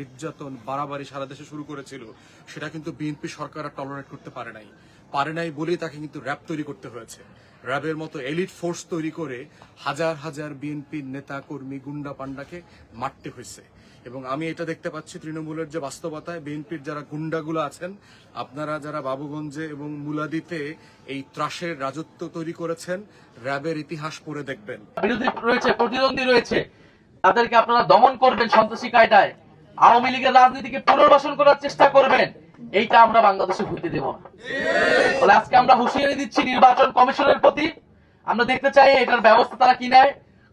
নির্যাতন বাড়াবাড়ি সারা দেশে শুরু করেছিল, সেটা কিন্তু বিএনপি সরকার আর টলারেট করতে পারে নাই। পারে নাই বলেই তাকে কিন্তু র্যাব তৈরি করতে হয়েছে। র্যাবের মতো এলিট ফোর্স তৈরি করে হাজার হাজার বিএনপির নেতা, কর্মী, গুন্ডা, পান্ডাকে মারতে হয়েছে। এবং আমি এটা দেখতে পাচ্ছি তৃণমূলের যে বাস্তবতায় বিএনপির যারা গুন্ডাগুলো আছেন, আপনারা যারা বাবুগঞ্জে এবং মুলাদিতে এই ত্রাসের রাজত্ব তৈরি করেছেন র্যাবের ইতিহাস পড়ে দেখবেন। বিরোধী রয়েছে, প্রতিদ্বন্দ্বী রয়েছে। তাদেরকে আপনারা দমন করবেন সন্ত্রাসী কায়দায়। আওয়ামী লীগের রাজনীতিকে পুনর্বাসন করার চেষ্টা করবেন, এইটা আমরা বাংলাদেশে হইতে দেব না। আজকে আমরা হুঁশিয়ারি দিচ্ছি নির্বাচন কমিশনের প্রতি। আমরা দেখতে চাই এটার ব্যবস্থা তারা কি নেয়,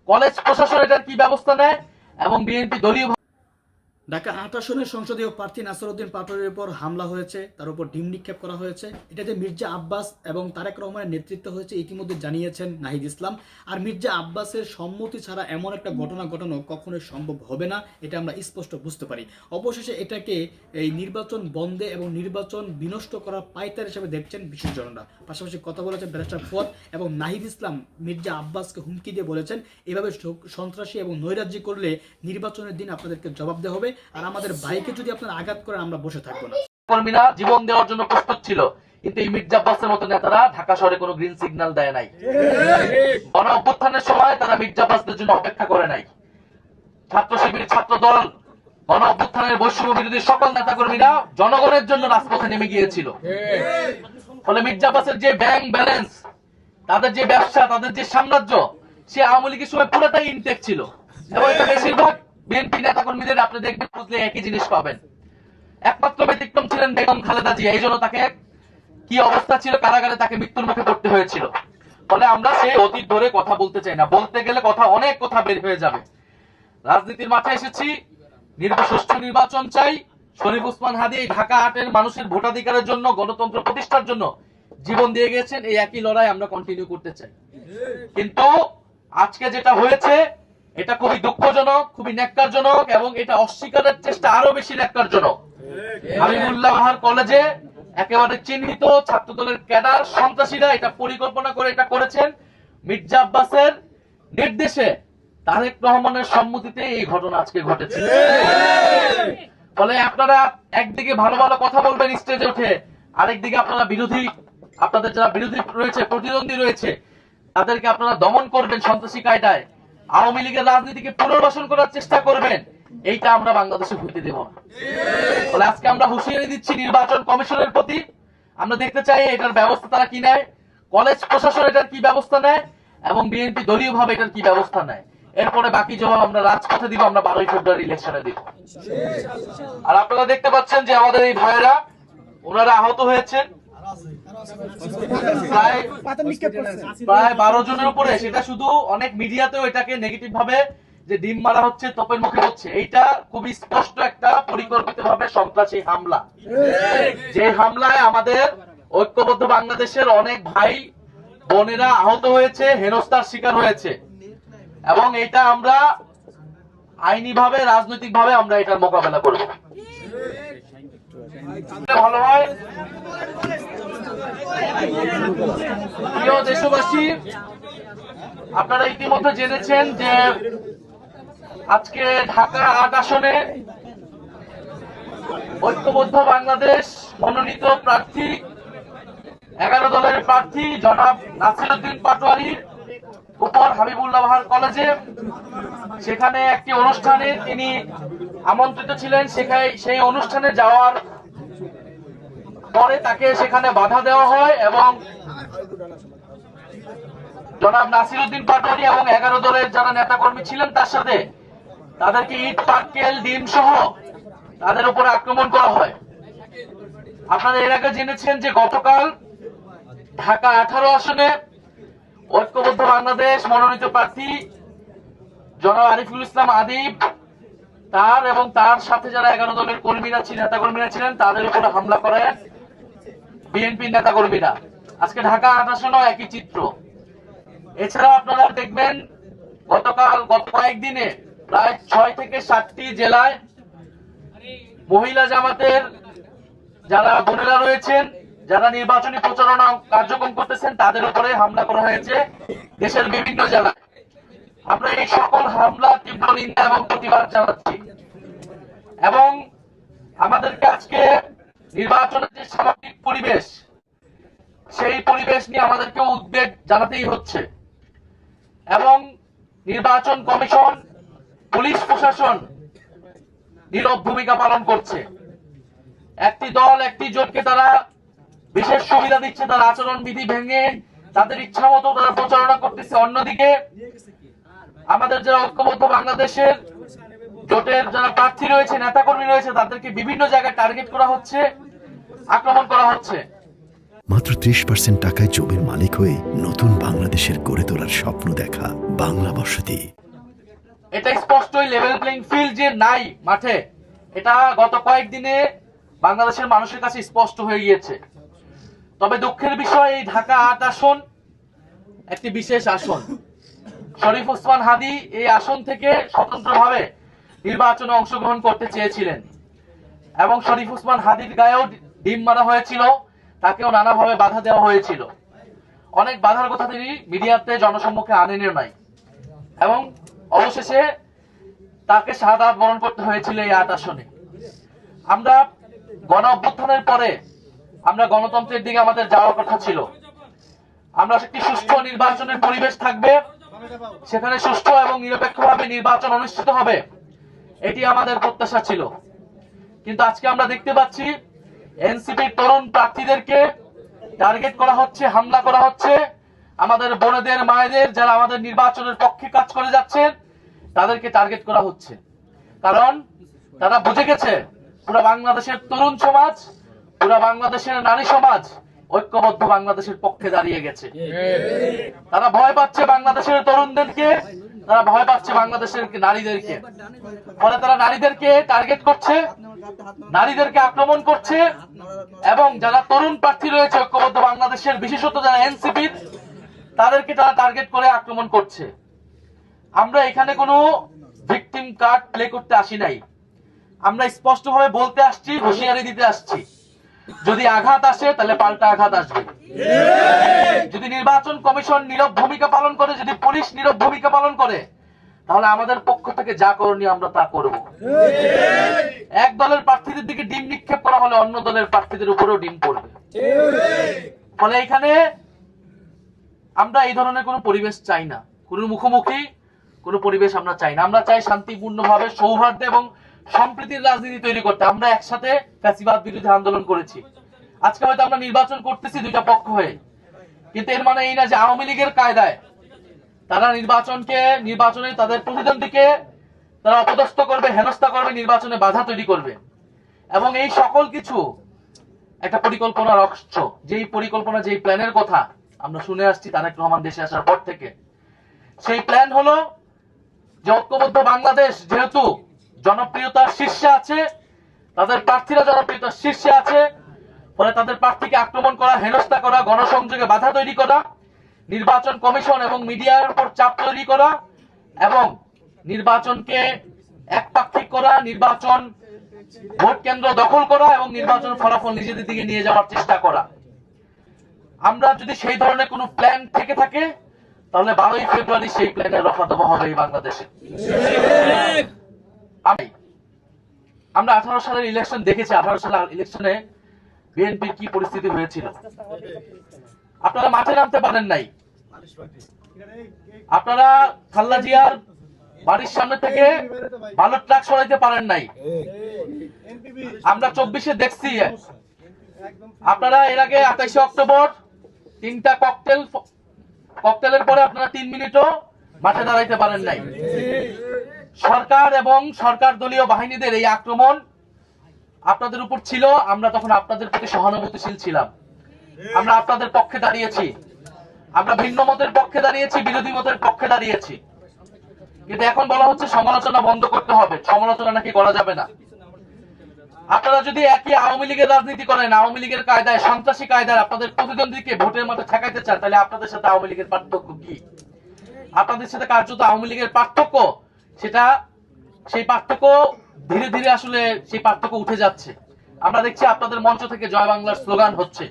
কলেজ প্রশাসন এটার কি ব্যবস্থা নেয়, এবং বিএনপি দলীয় ঢাকা আট সংসদীয় প্রার্থী নাসরউদ্দিন পাটোয়ারির উপর হামলা হয়েছে, তার উপর ডিম নিক্ষেপ করা হয়েছে। এটাতে মির্জা আব্বাস এবং তারেক রহমানের নেতৃত্ব হয়েছে ইতিমধ্যে জানিয়েছেন নাহিদ ইসলাম। আর মির্জা আব্বাসের সম্মতি ছাড়া এমন একটা ঘটনা ঘটানো কখনোই সম্ভব হবে না, এটা আমরা স্পষ্ট বুঝতে পারি। অবশেষে এটাকে এই নির্বাচন বন্ধে এবং নির্বাচন বিনষ্ট করার পাইতার হিসেবে দেখছেন বিশেষজনরা। পাশাপাশি কথা বলেছেন ব্যারিস্টার ফর এবং নাহিদ ইসলাম মির্জা আব্বাসকে হুমকি দিয়ে বলেছেন, এভাবে সন্ত্রাসী এবং নৈরাজ্য করলে নির্বাচনের দিন আপনাদেরকে জবাব দেওয়া হবে। আর আমাদের ভাইকে যদি আপনারা আঘাত করেন, আমরা বসে থাকব না। কর্মীরা জীবন দেওয়ার জন্য প্রস্তুত ছিল, কিন্তু এই মির্জা আব্বাসের মতো নেতারা ঢাকা শহরে কোনো গ্রিন সিগন্যাল দেয় নাই। গণ অভ্যুত্থানের সময় তারা মির্জা আব্বাসদের জন্য অপেক্ষা করে নাই। ছাত্র শিবির, ছাত্র দল, গণ অভ্যুত্থানের বৈষম্য বিরোধী সকল নেতা কর্মীরা জনগণের জন্য রাজপথে নেমে গিয়েছিল। ফলে মির্জা আব্বাসের যে ব্যাংক ব্যালেন্স তাদের যে ব্যবসা, তাদের যে সাম্রাজ্য, সে আওয়ামী লীগের সময় পুরোটাই ইনটেক ছিল। এবং বেশিরভাগ বিএনপি নেতা কর্মীদের আপনি দেখবেন বুঝলে একই জিনিস পাবেন। একমাত্র ব্যতিক্রম ছিলেন বেগম খালেদা জিয়া, এই জন্য তাকে কি অবস্থা ছিল, কারাগারে তাকে মৃত্যুর মুখে পড়তে হয়েছিল। ফলে আমরা সেই অতীত ধরে কথা বলতে চাই না। বলতে গেলে কথা, অনেক কথা বের হয়ে যাবে। রাজনীতির মাঠে এসেছি। সুষ্ঠু নির্বাচন চাই। শরীফ উসমান হাদি এই ঢাকা আটের মানুষের ভোটাধিকারের জন্য, গণতন্ত্র প্রতিষ্ঠার জন্য জীবন দিয়ে গেছেন। এই একই লড়াই আমরা কন্টিনিউ করতে চাই। কিন্তু আজকে যেটা হয়েছে এটা খুবই দুঃখজনক, খুবই ন্যাক্কারজনক এবং এটা অস্বীকারের চেষ্টা আরও বেশি ন্যাক্কারজনক। হাবিবুল্লাহ বাহার কলেজে একেবারে চিহ্নিত ছাত্র দলের ক্যাডার সন্ত্রাসীরা এটা পরিকল্পনা করে এটা করেছেন। মির্জা আব্বাসের নির্দেশে তারেক রহমানের সম্মতিতে এই ঘটনা আজকে ঘটেছে। ফলে আপনারা একদিকে ভালো ভালো কথা বলবেন স্টেজে উঠে, আরেকদিকে আপনারা বিরোধী, আপনাদের যারা বিরোধী রয়েছে, প্রতিদ্বন্দ্বী রয়েছে, তাদেরকে আপনারা দমন করবেন সন্ত্রাসী কায়দায়। আওয়ামী লীগের রাজনীতিকে পুনর্বাসন করার চেষ্টা করবেন, এইটা আমরা বাংলাদেশে হইতে দেব। না আজকে আমরা হুঁশিয়ারি দিচ্ছি নির্বাচন কমিশনের প্রতি। আমরা দেখতে চাই এটার ব্যবস্থা তারা কি নেয়, কলেজ প্রশাসন এটার কি ব্যবস্থা নেয়, এবং বিএনপি দলীয় ভাবে এটার কি ব্যবস্থা নেয়। এরপরে বাকি জবাব আমরা রাজপথে দিব, আমরা বারোই ফেব্রুয়ারি ইলেকশনে দিব। আর আপনারা দেখতে পাচ্ছেন যে আমাদের এই ভাইয়েরা, ওনারা আহত হয়েছেন। প্রায় বারো জনের উপরে। সেটা শুধু অনেক মিডিয়াতেও এটাকে নেগেটিভ ভাবে যে ডিম মারা হচ্ছে তোপের মুখে হচ্ছে। এইটা খুবই স্পষ্ট একটা পরিকল্পিত ভাবে সন্ত্রাসী হামলা। যে হামলায় আমাদের ঐক্যবদ্ধ বাংলাদেশের অনেক ভাই বোনেরা আহত হয়েছে হেনস্থার শিকার হয়েছে। এবং এটা আমরা আইনি ভাবে রাজনৈতিক ভাবে আমরা এটার মোকাবেলা করব। ভালো হয়। প্রিয় দেশবাসী, আপনারা ইতিমধ্যে জেনেছেন যে আজকে ঢাকা আট আসনে ঐক্যবদ্ধ বাংলাদেশ মনোনীত প্রার্থী, এগারো দলের প্রার্থী জনাব নাসিরুদ্দিন পাটোয়ারির উপর হাবিবুল্লাহ কলেজে। সেখানে একটি অনুষ্ঠানে তিনি আমন্ত্রিত ছিলেন। সেখানে সেই অনুষ্ঠানে যাওয়ার পরে তাকে সেখানে বাধা দেওয়া হয় এবং জনাব নাসিরুদ্দিন পাটোয়ারি এবং এগারো দলের যারা নেতাকর্মী ছিলেন তার সাথে তাদেরকে ইট, পাটকেল, ডিম সহ তাদের উপরে আক্রমণ করা হয়। আপনারা এর আগে জেনেছেন যে গতকাল ঢাকা আঠারো আসনে ঐক্যবদ্ধ বাংলাদেশ মনোনীত প্রার্থী জনাব আরিফুল ইসলাম আদিব তার এবং তার সাথে যারা এগারো দলের কর্মীরা ছিলেন নেতা কর্মীরা ছিলেন তাদের উপরে হামলা করে বিএনপি নেতা কর্মীরা আজকে ঢাকা আট আসনেও একই চিত্র। এছাড়া আপনারা দেখবেন, গতকাল, গত কয়েকদিনে প্রায় ছয় থেকে সাতটি জেলায় মহিলা জামাতের যারা বোনেরা রয়েছেন, যারা নির্বাচনী প্রচারণা কার্যক্রম করতেছেন, তাদের উপরে হামলা করা হয়েছে দেশের বিভিন্ন জেলায়। আমরা এই সকল হামলা, তীব্র নিন্দা এবং প্রতিবাদ জানাচ্ছি। এবং আমাদেরকে আজকে নির্বাচনের যে সামাজিক পরিবেশ, সেই পরিবেশ নিয়ে আমাদেরকে উদ্বেগ জানাতেই হচ্ছে। এবং নির্বাচন কমিশন, পুলিশ প্রশাসন নীরব ভূমিকা পালন করছে। একটি দল, একটি জোটকে তারা বিশেষ সুবিধা দিচ্ছে, তার আচরণ বিধি ভেঙে তাদের ইচ্ছা মতো তারা প্রচারণা করতেছে। অন্যদিকে, আমাদের যারা ঐক্যবদ্ধ বাংলাদেশের জোটের যারা প্রার্থী রয়েছে নেতাকর্মী রয়েছে তাদেরকে বিভিন্ন জায়গায় টার্গেট করা হচ্ছে আক্রমণ করা হচ্ছে। মাত্র ত্রিশ পার্সেন্ট টাকায় জমির মালিক হয়ে নতুন বাংলাদেশের গড়ে তোলার স্বপ্ন দেখা বাংলা বসতি। এটা স্পষ্টই লেভেল প্লেইং ফিল্ড যে নাই মাঠে এটা গত কয়েকদিনে বাংলাদেশের মানুষের কাছে স্পষ্ট হয়ে গিয়েছে। তবে দুঃখের বিষয় এই ঢাকা আট আসন একটি বিশেষ আসন। শরীফ ওসমান হাদি এই আসন থেকে স্বতন্ত্রভাবে নির্বাচনে অংশগ্রহণ করতে চেয়েছিলেন। এবং শরীফ উসমান হাদির গায়েও ডিম মারা হয়েছিল, তাকেও নানাভাবে বাধা দেওয়া হয়েছিল। অনেক বাধার কথা তিনি মিডিয়াতে জনসম্মুখে আনেনও নাই। এবং অবশেষে তাকে শাহাদাত বরণ করতে হয়েছিল এই আট আসনে। আমরা গণ অভ্যুত্থানের পরে আমরা গণতন্ত্রের দিকে আমাদের যাওয়ার কথা ছিল। আমরা একটি সুষ্ঠু নির্বাচনের পরিবেশ থাকবে। সেখানে সুষ্ঠু এবং নিরপেক্ষভাবে নির্বাচন অনুষ্ঠিত হবে। এটি আমাদের প্রত্যাশা ছিল। কিন্তু আজকে আমরা দেখতে পাচ্ছি এনসিপির তরুণ প্রার্থীদেরকে টার্গেট করা হচ্ছে হামলা করা হচ্ছে। আমাদের বোনেদের মায়েদের যারা আমাদের নির্বাচনের পক্ষে কাজ করে যাচ্ছেন তাদেরকে টার্গেট করা হচ্ছে। কারণ তারা বুঝে গেছে পুরো বাংলাদেশের তরুণ সমাজ পুরো বাংলাদেশের নারী সমাজ ঐক্যবদ্ধ বাংলাদেশের পক্ষে দাঁড়িয়ে গেছে। তারা ভয় পাচ্ছে বাংলাদেশের তরুণদেরকে। তারা ভয় পাচ্ছে বাংলাদেশের নারীদেরকে। ফলে তারা নারীদেরকে টার্গেট করছে, নারীদেরকে আক্রমণ করছে, এবং যারা তরুণ প্রার্থী রয়েছে, ঐক্যবদ্ধ বাংলাদেশের বিশেষত যারা এনসিপি, তাদেরকে তারা টার্গেট করে আক্রমণ করছে। আমরা এখানে কোনো ভিকটিম কার্ড প্লে করতে আসি নাই। আমরা স্পষ্টভাবে বলতে আসছি, হুঁশিয়ারি দিতে আসছি। যদি আঘাত আসে, তাহলে পাল্টা আঘাত আসবে। যদি নির্বাচন কমিশন নীরব ভূমিকা পালন করে, যদি পুলিশ নীরব ভূমিকা পালন করে, তাহলে আমাদের পক্ষ থেকে যা করণীয় আমরা তা করব। এক দলের প্রার্থীদের দিকে ডিম নিক্ষেপ করা হলে অন্য দলের প্রার্থীদের উপরেও ডিম পড়বে। ফলে এখানে আমরা এই ধরনের কোনো পরিবেশ চাই না। কোনো মুখোমুখি কোনো পরিবেশ আমরা চাই না। আমরা চাই শান্তিপূর্ণভাবে, সৌহার্দ্য এবং সম্প্রীতির রাজনীতি তৈরি করতে। আমরা একসাথে ফ্যাসিবাদ বিরোধী আন্দোলন করেছি। আজকে হয়তো আমরা নির্বাচন করতেছি দুইটা পক্ষ হয়ে। কিন্তু এর মানে এই না যে আওয়ামী লীগের কায়দায় তারা নির্বাচনকে, নির্বাচনে তাদের প্রতিদ্বন্দ্বীকে তারা অপদস্থ করবে, হেনস্থা করবে, নির্বাচনে বাধা তৈরি করবে। এবং এই সকল কিছু একটা পরিকল্পনার অংশ যেই পরিকল্পনা, যেই প্ল্যানের কথা আমরা শুনে আসছি তারেক রহমান দেশে আসার পর থেকে। সেই প্ল্যান হলো যে ঐক্যবদ্ধ বাংলাদেশ যেহেতু জনপ্রিয়তার শীর্ষে আছে, তাদের প্রার্থীরা জনপ্রিয়তার শীর্ষে আছে, ফলে তাদের প্রার্থীকে আক্রমণ করা, হেনস্থা করা, গণসংযোগে বাধা তৈরি করা, নির্বাচন কমিশন এবং মিডিয়ার উপর চাপ তৈরি করা এবং নির্বাচনকে একপাক্ষিক করা, নির্বাচন ভোট কেন্দ্র দখল করা এবং নির্বাচন ফলাফল নিজেদের দিকে নিয়ে যাওয়ার চেষ্টা করা। আমরা যদি সেই ধরনের কোনো প্ল্যান থেকে থাকে, তাহলে বারোই ফেব্রুয়ারি সেই প্ল্যানের রফা দফা হবে বাংলাদেশে। আমি আমরা আঠারো সালের ইলেকশন দেখেছি, আঠারো সালের ইলেকশনে বিএনপির কি পরিস্থিতি হয়েছিল? আপনারা মাঠে নামতে পারেন নাই। আপনারা খাল্লা জিয়ার বাড়ির সামনে থেকে ভালো ট্রাক সরাইতে পারেন নাই। আমরা চব্বিশে দেখছি। আপনারা এর আগে আঠাইশে অক্টোবর তিনটা ককটেল ককটেলের পরে আপনারা তিন মিনিটও মাঠে দাঁড়াইতে পারেন নাই। সরকার এবং সরকার দলীয় বাহিনীদের এই আক্রমণ আপনাদের উপর ছিল, আমরা তখন আপনাদের প্রতি সহানুভূতিশীল ছিলাম। আমরা আপনাদের পক্ষে দাঁড়িয়েছি। আমরা ভিন্ন মতের পক্ষে দাঁড়িয়েছি, বিরোধী মতের পক্ষে দাঁড়িয়েছি। কিন্তু এখন বলা হচ্ছে সমালোচনা বন্ধ করতে হবে। সমালোচনা নাকি করা যাবে না। আপনারা যদি একই আওয়ামী লীগের রাজনীতি করেন, আওয়ামী লীগের কায়দায়, সন্ত্রাসী কায়দায় আপনাদের প্রতিদ্বন্দ্বীকে ভোটের মাঠে ঠেকাইতে চান, তাহলে আপনাদের সাথে আওয়ামী লীগের পার্থক্য কি? আপনাদের সাথে কার্যত আওয়ামী লীগের পার্থক্য সেটা সেই পার্থক্য ধীরে ধীরে আসলে সেই পার্থক্য উঠে যাচ্ছে। আমরা দেখছি আপনাদের মঞ্চ থেকে জয় বাংলার স্লোগান হচ্ছে।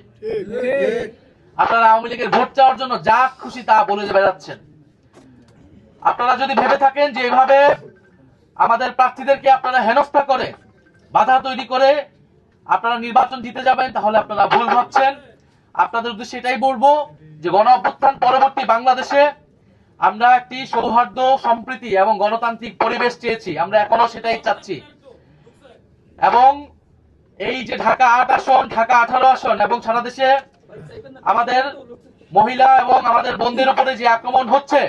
আপনারা আওয়ামী লীগের ভোট চাওয়ার জন্য যা খুশি তা বলে বেড়াচ্ছেন। আপনারা যদি ভেবে থাকেন যে এভাবে আমাদের প্রার্থীদেরকে আপনারা হেনস্থা করে, বাধা তৈরি করে আপনারা নির্বাচন জিতে যাবেন, তাহলে আপনারা ভুল ভাবছেন। আপনাদের উদ্দেশ্যে এটাই বলব যে গণ অভ্যুত্থান পরবর্তী বাংলাদেশে আমরা একটি সৌহার্দ্য, সম্প্রীতি এবং গণতান্ত্রিক পরিবেশ চেয়েছি। আমরা এখনও সেটাই চাচ্ছি। এবং এই যে ঢাকা আট আসন, ঢাকা আঠারো আসন এবং সারা দেশে আমাদের মহিলা এবং আমাদের বন্ধুদের উপরে যে আক্রমণ হচ্ছে,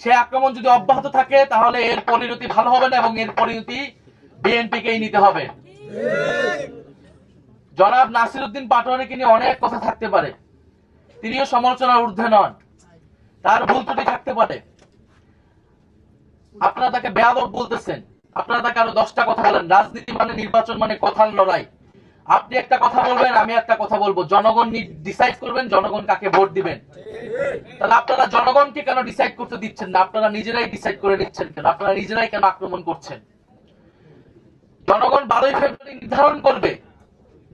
সে আক্রমণ যদি অব্যাহত থাকে, তাহলে এর পরিণতি ভালো হবে না এবং এর পরিণতি বিএনপিকেই নিতে হবে। জনাব নাসির উদ্দিন পাটোয়ারিকে নিয়ে অনেক কথা থাকতে পারে। তিনিও সমালোচনার ঊর্ধ্বে নন। তার ভুল ত্রুটি থাকতে পারে। আপনারা তাকে বেয়াদব বলতেছেন। আপনারা তাকে আরও দশটা কথা বলেন। রাজনীতি মানে নির্বাচন মানে কথার লড়াই। আপনি একটা কথা বলবেন, আমি একটা কথা বলব। জনগণ ডিসাইড করবেন জনগণ কাকে ভোট দিবেন। তাহলে আপনারা জনগণকে কেন ডিসাইড করতে দিচ্ছেন না? আপনারা নিজেরাই ডিসাইড করে নিচ্ছেন কেন? আপনারা নিজেরাই কেন আক্রমণ করছেন? জনগণ বারোই ফেব্রুয়ারি নির্ধারণ করবে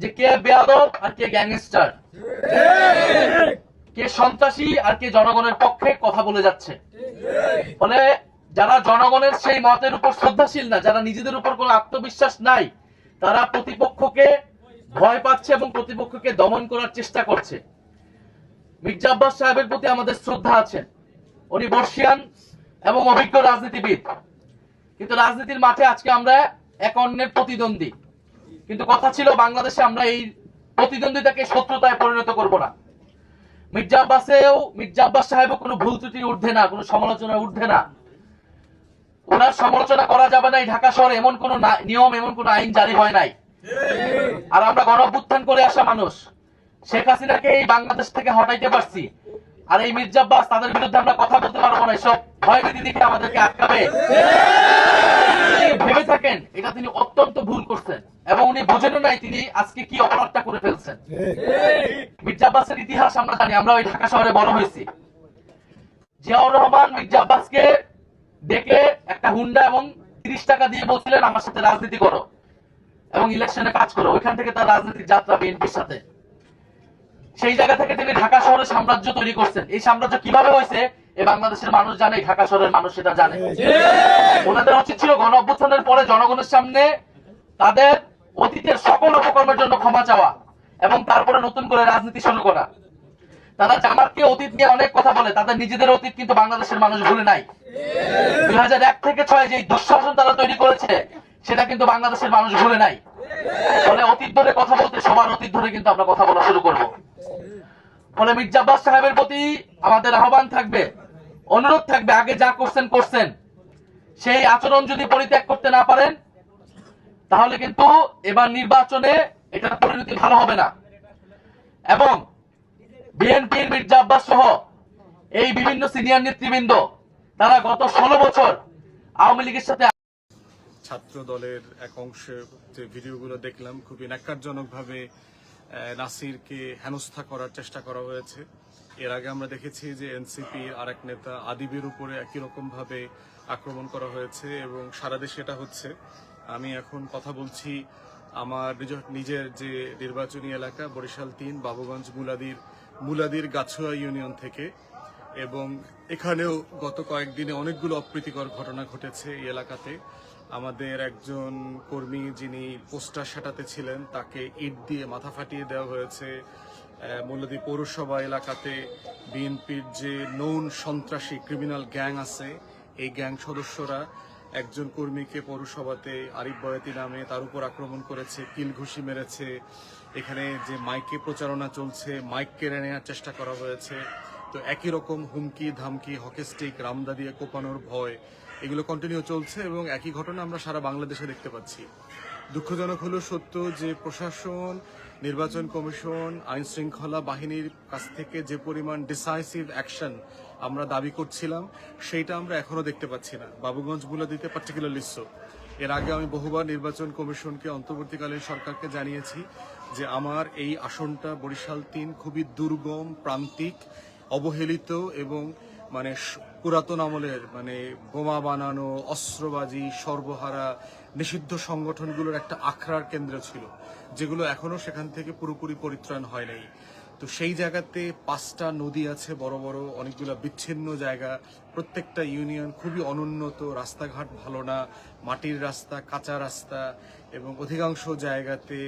যে কে বেয়াদব আর কে গ্যাংস্টার। কে সন্ত্রাসী আর কে জনগণের পক্ষে কথা বলে যাচ্ছে। ফলে যারা জনগণের সেই মতের উপর শ্রদ্ধাশীল না, যারা নিজেদের উপর কোনো আত্মবিশ্বাস নাই, তারা প্রতিপক্ষকে ভয় পাচ্ছে এবং প্রতিপক্ষকে দমন করার চেষ্টা করছে। মির্জা আব্বাস সাহেবের প্রতি আমাদের শ্রদ্ধা আছে। উনি বর্ষিয়ান এবং অভিজ্ঞ রাজনীতিবিদ। কিন্তু রাজনীতির মাঠে আজকে আমরা এক অন্যের প্রতিদ্বন্দ্বী। কিন্তু কথা ছিল, বাংলাদেশে আমরা এই প্রতিদ্বন্দ্বিতাকে শত্রুতায় পরিণত করব না। মির্জা আব্বাসেও, মির্জা সাহেবও কোনো ভুল ত্রুটির ঊর্ধ্বে না, কোনো সমালোচনার ঊর্ধ্বে না। ওনার সমালোচনা করা যাবে না ঢাকা শহরে, এমন কোন নিয়ম, এমন কোন আইন জারি হয় নাই। আর আমরা গণ অভ্যুত্থান করে আসা মানুষ। শেখ হাসিনাকে এই বাংলাদেশ থেকে হটাইতে পারছি। আর এই মির্জা আব্বাস, তাদের বিরুদ্ধে আমরা কথা বলতে পারব না, এসব ভয়ভীতি দেখে আমাদেরকে আটকাবে। ভেবে থাকেন, এটা তিনি অত্যন্ত ভুল করছেন। এবং উনি বোঝেনও নাই তিনি আজকে কি অপরাধটা করে ফেলছেন। মির্জা আব্বাসের ইতিহাস আমরা জানি আমরা ওই ঢাকা শহরে বড় হয়েছি। জিয়াউর রহমান মির্জা আব্বাসকে ডেকে একটা হুন্ডা এবং তিরিশ টাকা দিয়ে বলছিলেন আমার সাথে রাজনীতি করো এবং ইলেকশনে কাজ করো। ওইখান থেকে তার রাজনৈতিক যাত্রা বিএনপির সাথে। সেই জায়গা থেকে তিনি ঢাকা শহরে সাম্রাজ্য তৈরি করছেন। এই সাম্রাজ্য কীভাবে হয়েছে এই বাংলাদেশের মানুষ জানে ঢাকা শহরের মানুষ সেটা জানে। ওনাদের উচিত ছিল গণ অভ্যুত্থানের পরে জনগণের সামনে তাদের অতীতের সকল অপকর্মের জন্য ক্ষমা চাওয়া এবং তারপরে নতুন করে রাজনীতি শুরু করা। তারা জামাতকে অতীত নিয়ে অনেক কথা বলে, তাদের নিজেদের অতীত কিন্তু বাংলাদেশের মানুষ ভুলে নাই। দুই থেকে ছয় যে দুঃশাসন তারা তৈরি করেছে, সেটা কিন্তু বাংলাদেশের মানুষ ভুলে নাই। ফলে অতীত ধরে কথা বলতে, সবার অতীত ধরে কিন্তু আমরা কথা বলা শুরু করব। ফলে মির্জা আব্বাস সাহেবের প্রতি আমাদের আহ্বান থাকবে, অনুরোধ থাকবে, আগে যা করছেন করছেন। সেই আচরণ যদি পরিত্যাগ করতে না পারেন তাহলে কিন্তু এবার নির্বাচনে এটার পরিণতি ভালো হবে না। এবং বিএনপির মির্জা আব্বাস সহ এই বিভিন্ন সিনিয়র নেতৃবৃন্দ, তারা গত ষোলো বছর আওয়ামী লীগের সাথে ছাত্র দলের এক অংশের যে ভিডিওগুলো দেখলাম, খুবই ন্যাক্কারজনকভাবে নাসিরকে হেনস্থা করার চেষ্টা করা হয়েছে। এর আগে আমরা দেখেছি যে এনসিপি আর এক নেতা আদিবের উপরে একই রকম ভাবে আক্রমণ করা হয়েছে এবং সারা দেশে এটা হচ্ছে। আমি এখন কথা বলছি আমার নিজের যে নির্বাচনী এলাকা, বরিশাল তিন, বাবুগঞ্জ, মুলাদির মুলাদির গাছুয়া ইউনিয়ন থেকে। এবং এখানেও গত কয়েকদিনে অনেকগুলো অপ্রীতিকর ঘটনা ঘটেছে এই এলাকাতে। আমাদের একজন কর্মী যিনি পোস্টার সাটাতে ছিলেন, তাকে ইট দিয়ে মাথা ফাটিয়ে দেওয়া হয়েছে। মূলদী পৌরসভা এলাকাতে বিএনপির যে নৌন সন্ত্রাসী ক্রিমিনাল গ্যাং আছে, এই গ্যাং সদস্যরা একজন কর্মীকে পৌরসভাতে আরিফ বয়াতি নামে তার উপর আক্রমণ করেছে কিল ঘুষি মেরেছে। এখানে যে মাইকে প্রচারণা চলছে, মাইক কেড়ে নেওয়ার চেষ্টা করা হয়েছে। তো একই রকম হুমকি, ধামকি হকিস্টিক রামদা দিয়ে কোপানোর ভয়, এগুলো কন্টিনিউ চলছে এবং একই ঘটনা আমরা সারা বাংলাদেশে দেখতে পাচ্ছি। দুঃখজনক হলো সত্য যে প্রশাসন, নির্বাচন কমিশন আইন শৃঙ্খলা বাহিনীর কাছ থেকে যে পরিমাণ ডিসাইসিভ অ্যাকশন আমরা দাবি করছিলাম, সেইটা আমরা এখনও দেখতে পাচ্ছি না। বাবুগঞ্জ বুলাদিতে পার্টিকুলারলি সো এর আগে আমি বহুবার নির্বাচন কমিশনকে অন্তর্বর্তীকালীন সরকারকে জানিয়েছি যে আমার এই আসনটা বরিশাল তিন খুবই দুর্গম, প্রান্তিক, অবহেলিত এবং মানে পুরাতন আমলের মানে বোমা বানানো, অস্ত্রবাজি, সর্বহারা নিষিদ্ধ সংগঠনগুলোর একটা আখড়ার কেন্দ্র ছিল, যেগুলো এখনও সেখান থেকে পুরোপুরি পরিত্রাণ হয় নাই। তো সেই জায়গাতে পাঁচটা নদী আছে, বড় বড়, অনেকগুলো বিচ্ছিন্ন জায়গা। প্রত্যেকটা ইউনিয়ন খুবই অনুন্নত, রাস্তাঘাট ভালো না, মাটির রাস্তা, কাঁচা রাস্তা, এবং অধিকাংশ জায়গাতে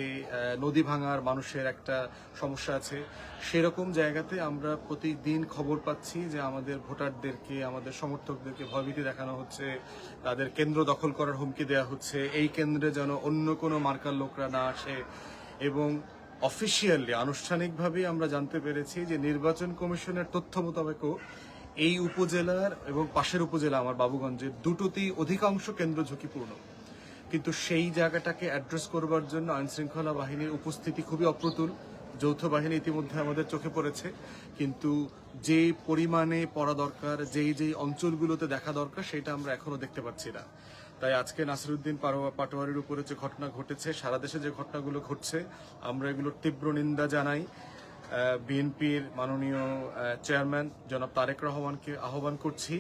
নদী ভাঙার মানুষের একটা সমস্যা আছে। সেরকম জায়গাতে আমরা প্রতিদিন খবর পাচ্ছি যে আমাদের ভোটারদেরকে, আমাদের সমর্থকদেরকে ভয়ভীতি দেখানো হচ্ছে, তাদের কেন্দ্র দখল করার হুমকি দেওয়া হচ্ছে। এই কেন্দ্রে যেন অন্য কোনো মার্কার লোকরা না আসে। এবং অফিসিয়ালি আনুষ্ঠানিকভাবে আমরা জানতে পেরেছি যে নির্বাচন কমিশনের তথ্য মোতাবেকও এই উপজেলার এবং পাশের উপজেলা আমার বাবুগঞ্জের দুটোতেই অধিকাংশ কেন্দ্র ঝুঁকিপূর্ণ। কিন্তু সেই জায়গাটাকে অ্যাড্রেস করবার জন্য আইন শৃঙ্খলা বাহিনীর উপস্থিতি খুবই অপ্রতুল। যৌথ বাহিনী ইতিমধ্যে আমাদের চোখে পড়েছে। কিন্তু যে পরিমাণে পড়া দরকার, যেই যেই অঞ্চলগুলোতে দেখা দরকার, সেটা আমরা এখনও দেখতে পাচ্ছি না। তাই আজকে নাসিরুদ্দিন পাটোয়ারির উপরে যে ঘটনা ঘটেছে, সারা দেশে যে ঘটনাগুলো ঘটছে, আমরা এগুলোর তীব্র নিন্দা জানাই। বিএনপির মাননীয় চেয়ারম্যান জনাব তারেক রহমানকে আহ্বান করছি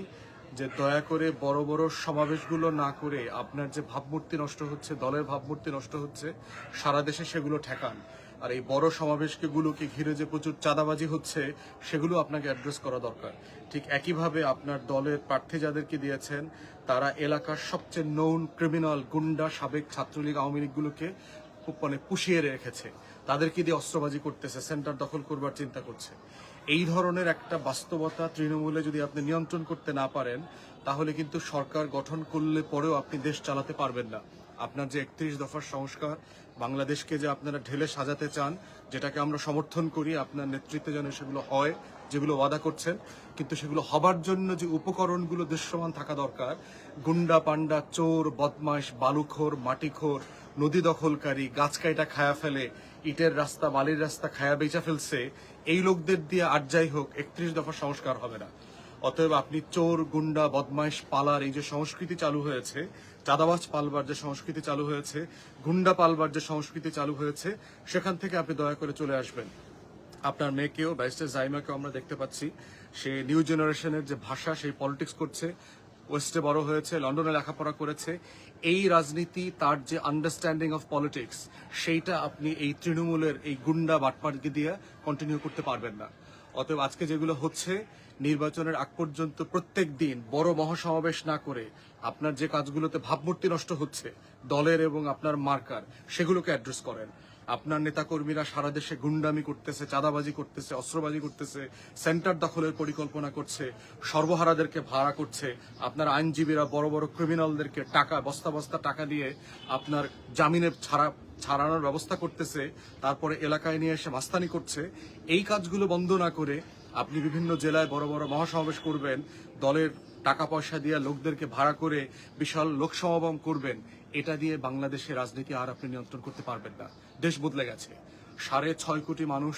যে দয়া করে বড় বড় সমাবেশগুলো না করে আপনার যে ভাবমূর্তি নষ্ট হচ্ছে, দলের ভাবমূর্তি নষ্ট হচ্ছে, সারা দেশে সেগুলো ঠেকান। আর এই বড় সমাবেশকে গুলোকে ঘিরে যে প্রচুর চাঁদাবাজি হচ্ছে, সেগুলো আপনাকে অ্যাড্রেস করা দরকার। ঠিক একইভাবে আপনার দলের প্রার্থী যাদেরকে দিয়েছেন, তারা এলাকার সবচেয়ে নৌন ক্রিমিনাল গুন্ডা সাবেক ছাত্রলীগ আওয়ামী লীগগুলোকে খুব মানে পুষিয়ে রেখেছে। তাদেরকে দিয়ে অস্ত্রবাজি করতেছে, সেন্টার দখল করবার চিন্তা করছে। এই ধরনের একটা বাস্তবতা তৃণমূলে যদি আপনি নিয়ন্ত্রণ করতে না পারেন, তাহলে কিন্তু সরকার গঠন করলে পরেও আপনি দেশ চালাতে পারবেন না। আপনার যে একত্রিশ দফার সংস্কার বাংলাদেশকে যে আপনারা ঢেলে সাজাতে চান, যেটাকে আমরা সমর্থন করি, আপনার নেতৃত্বে যেন সেগুলো হয়, যেগুলো ওয়াদা করছেন, কিন্তু সেগুলো হবার জন্য যে উপকরণগুলো দৃশ্যমান থাকা দরকার, গুন্ডা পান্ডা চোর, বদমাশ, বালুখোর, মাটিখোর, নদী দখলকারী, গাছ কাইটা খায়া ফেলে, ইটের রাস্তা, বালির রাস্তা খায়া বেচা ফেলছে, এই লোকদের দিয়ে আর যাই হোক, একত্রিশ দফা সংস্কার হবে না। অতএব আপনি চোর, গুন্ডা বদমাইশ পালার এই যে সংস্কৃতি চালু হয়েছে চাঁদাবাজ পালবার যে সংস্কৃতি চালু হয়েছে, গুন্ডা পালবার যে সংস্কৃতি চালু হয়েছে, সেখান থেকে আপনি দয়া করে চলে আসবেন। আপনার মেয়েকেও, ব্যারিস্টার জাইমাকেও আমরা দেখতে পাচ্ছি। সে নিউ জেনারেশনের যে ভাষা, সেই পলিটিক্স করছে, ওয়েস্টে বড় হয়েছে, লন্ডনে লেখাপড়া করেছে। এই রাজনীতি, তার যে আন্ডারস্ট্যান্ডিং অফ পলিটিক্স সেইটা আপনি এই তৃণমূলের এই গুন্ডা বাটপাটকে দিয়ে কন্টিনিউ করতে পারবেন না। অতএব আজকে যেগুলো হচ্ছে, নির্বাচনের আগ পর্যন্ত প্রত্যেক দিন বড় মহাসমাবেশ না করে আপনার যে কাজগুলোতে ভাবমূর্তি নষ্ট হচ্ছে, দলের এবং আপনার মার্কার, সেগুলোকে অ্যাড্রেস করেন। আপনার নেতাকর্মীরা সারা দেশে গুন্ডামি করতেছে, চাঁদাবাজি করতেছে, অস্ত্রবাজি করতেছে, সেন্টার দখলের পরিকল্পনা করছে, সর্বহারাদেরকে ভাড়া করছে, আপনার আইনজীবীরা বড় বড় ক্রিমিনালদেরকে টাকা, বস্তা বস্তা টাকা দিয়ে আপনার জামিনে ছাড়া, ছাড়ানোর ব্যবস্থা করতেছে, তারপরে এলাকায় নিয়ে এসে মাস্তানি করছে। এই কাজগুলো বন্ধ না করে আপনি বিভিন্ন জেলায় বড় বড় মহাসমাবেশ করবেন, দলের টাকা পয়সা দিয়ে লোকদেরকে ভাড়া করে বিশাল লোকসমাগম করবেন, এটা দিয়ে বাংলাদেশের রাজনীতি আর আপনি নিয়ন্ত্রণ করতে পারবেন না। দেশ বদলে গেছে। সাড়ে ছয় কোটি মানুষ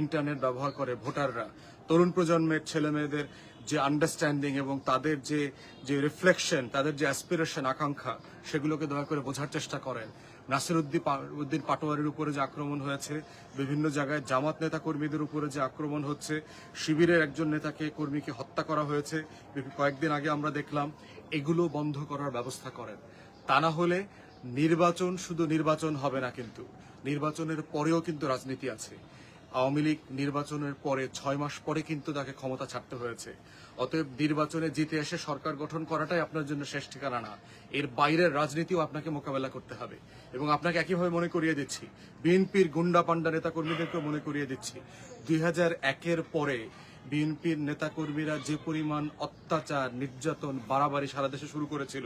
ইন্টারনেট ব্যবহার করে, ভোটাররা। তরুণ প্রজন্মের ছেলে মেয়েদের যে আন্ডারস্ট্যান্ডিং এবং তাদের যে যে রিফ্লেকশন তাদের যে অ্যাসপিরেশন আকাঙ্ক্ষা, সেগুলোকে দয়া করে বোঝার চেষ্টা করেন। নাসিরুদ্দিন পাটোয়ারির উপরে যে আক্রমণ হয়েছে, বিভিন্ন জায়গায় জামাত নেতা কর্মীদের উপরে যে আক্রমণ হচ্ছে, শিবিরের একজন নেতাকে, কর্মীকে হত্যা করা হয়েছে। কয়েকদিন আগে আমরা দেখলাম, এগুলো বন্ধ করার ব্যবস্থা করেন। তা না হলে নির্বাচন শুধু নির্বাচন হবে না কিন্তু, নির্বাচনের পরেও কিন্তু রাজনীতি আছে। আওয়ামী লীগ নির্বাচনের পরে ছয় মাস পরে কিন্তু তাকে ক্ষমতা ছাড়তে হয়েছে। অতএব নির্বাচনে জিতে এসে সরকার গঠন করাটাই আপনার জন্য শেষ ঠিকানা। না এর বাইরের রাজনীতিও আপনাকে মোকাবেলা করতে হবে। এবং আপনাকে একইভাবে মনে করিয়ে দিচ্ছি, বিএনপির গুন্ডা পান্ডা নেতাকর্মীদেরকেও মনে করিয়ে দিচ্ছি, দুই হাজার একের পরে বিএনপির নেতাকর্মীরা যে পরিমাণ অত্যাচার, নির্যাতন, বাড়াবাড়ি সারা দেশে শুরু করেছিল,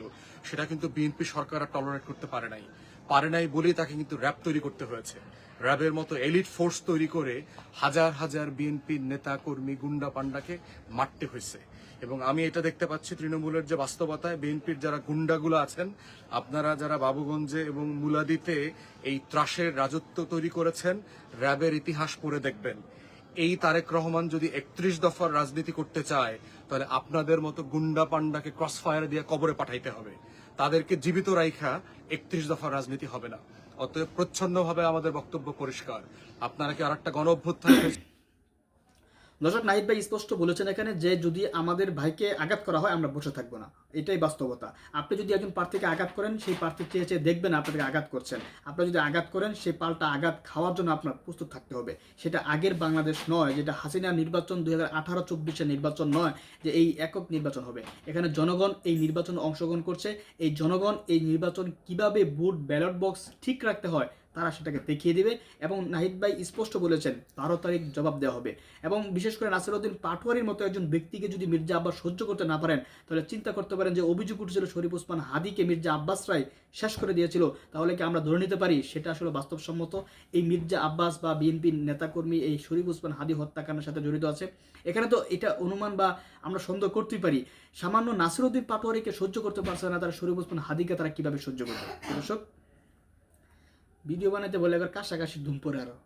সেটা কিন্তু বিএনপি সরকার আর টলারেট করতে পারে নাই। পারে নাই বলেই তাকে কিন্তু র্যাব তৈরি করতে হয়েছে। র্যাবের মতো এলিট ফোর্স তৈরি করে হাজার হাজার বিএনপির নেতা, কর্মী, গুন্ডা পান্ডাকে মারতে হয়েছে। এবং আমি এটা দেখতে পাচ্ছি তৃণমূলের যে বাস্তবতায় বিএনপির যারা গুন্ডাগুলো আছেন, আপনারা যারা বাবুগঞ্জে এবং মুলাদিতে এই ত্রাসের রাজত্ব তৈরি করেছেন, র্যাবের ইতিহাস পড়ে দেখবেন। এই তারেক রহমান যদি একত্রিশ দফার রাজনীতি করতে চায়, তাহলে আপনাদের মতো গুন্ডা পান্ডাকে ক্রস ফায়ার দিয়ে কবরে পাঠাইতে হবে। তাদেরকে জীবিত রাইখা একত্রিশ দফার রাজনীতি হবে না। অতএব প্রচ্ছন্নভাবে আমাদের বক্তব্য পরিষ্কার। আপনারা কি আর একটা গণ অভ্যুত্থান দর্শক নাহিদ ভাই স্পষ্ট বলেছেন এখানে যে যদি আমাদের ভাইকে আঘাত করা হয়, আমরা বসে থাকব না। এটাই বাস্তবতা। আপনি যদি একজন প্রার্থীকে আঘাত করেন, সেই প্রার্থী চেয়ে চেয়ে দেখবেন আপনাদেরকে আঘাত করছেন। আপনি যদি আঘাত করেন, সেই পাল্টা আঘাত খাওয়ার জন্য আপনার প্রস্তুত থাকতে হবে। সেটা আগের বাংলাদেশ নয়, যেটা হাসিনা নির্বাচন দুই হাজার আঠারো চব্বিশের নির্বাচন নয়, যে এই একক নির্বাচন হবে। এখানে জনগণ এই নির্বাচনে অংশগ্রহণ করছে। এই জনগণ এই নির্বাচন কীভাবে বুট ব্যালট বক্স ঠিক রাখতে হয় তারা সেটাকে দেখিয়ে দিবে এবং নাহিদ ভাই স্পষ্ট বলেছেন, বারো তারিখ জবাব দেওয়া হবে। এবং বিশেষ করে নাসিরউদ্দিন পাটোয়ারির মতো একজন ব্যক্তিকে যদি মির্জা আব্বাস সহ্য করতে না পারেন, তাহলে চিন্তা করতে পারেন যে অভিযোগ উঠেছিল শরীফ ওসমান হাদিকে মির্জা আব্বাস রায় শেষ করে দিয়েছিল। তাহলে কি আমরা ধরে নিতে পারি সেটা আসলে বাস্তবসম্মত? এই মির্জা আব্বাস বা বিএনপির নেতাকর্মী এই শরীফ ওসমান হাদি হত্যাকাণ্ডের সাথে জড়িত আছে। এখানে তো এটা অনুমান বা আমরা সন্দেহ করতেই পারি। সামান্য নাসিরউদ্দিন পাটোয়ারিকে সহ্য করতে পারছে না তারা শরীফ ওসমান হাদিকে তারা কীভাবে সহ্য করবে? দর্শক ভিডিও বানাইতে বলে এবার কাছাকাছি ধুম পরে আরও।